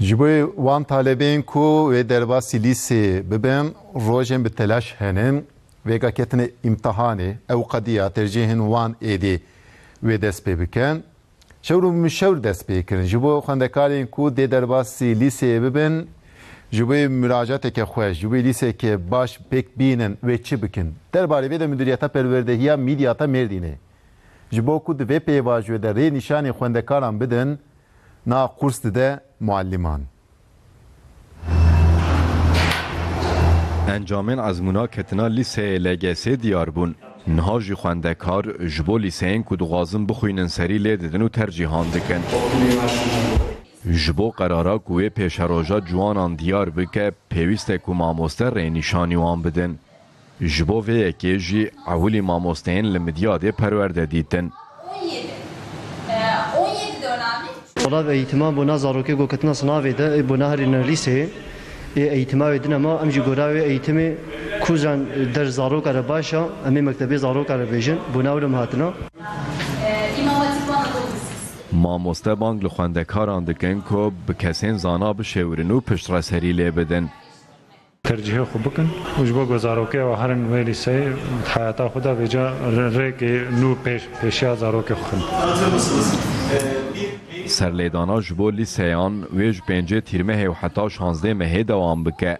جبوی وان طالبین کو و در باسی لیسی ببین روژن به تلاش هنن وگا کتن امتحانی او قضیه ترجیح وان ایدی و دست پی بکن شورو مشور دست پی کرن جبو خندکارین کو دی در باسی لیسی ببین جبوی مراجعت که خوش جبوی لیسی که باش پک بینن و چی بکن در باری ویده مدیریتا پروردهیا میدیاتا مردینه جبو کو دوی پیواجوی در ری نشانی خندکاران بدن نا قرص ده na qurs dide mualliman. Encamên ezmûna ketina lîseyê LGS diyar bûn. Niha jî xwendekar ji bo lîseyên ku dixwazin bixwînin serî lê didin û tercîhan dikin. Ji bo qerara ku wê pêşeroja ciwanan diyar bike pêwîst e ku mamoste rênîşanî wan bidin. Ji bo sınavê de buna herîne lîseyê ê eğitima wê din ama em jî gora wê eğitimê kuzan der zarokara başa em ê mektebê zarokara bêjin buna ew hatina Ee, İmam Hatip Anadolu Lisesi. Mamoste bang li xwendekaran dikin ku bi kesên zana bişêwirin û piştreserî lê bidin. ترجیح خو بکن او جبو گزاروکه و هرن ویلی سه حیاتا خدا ویجا ریگی نو پیش پیشیا زاروکه خون Serlêdana ji bo lîseyan wê ji pêncê tîrmehê û heta şanzdê mehê dewam bike.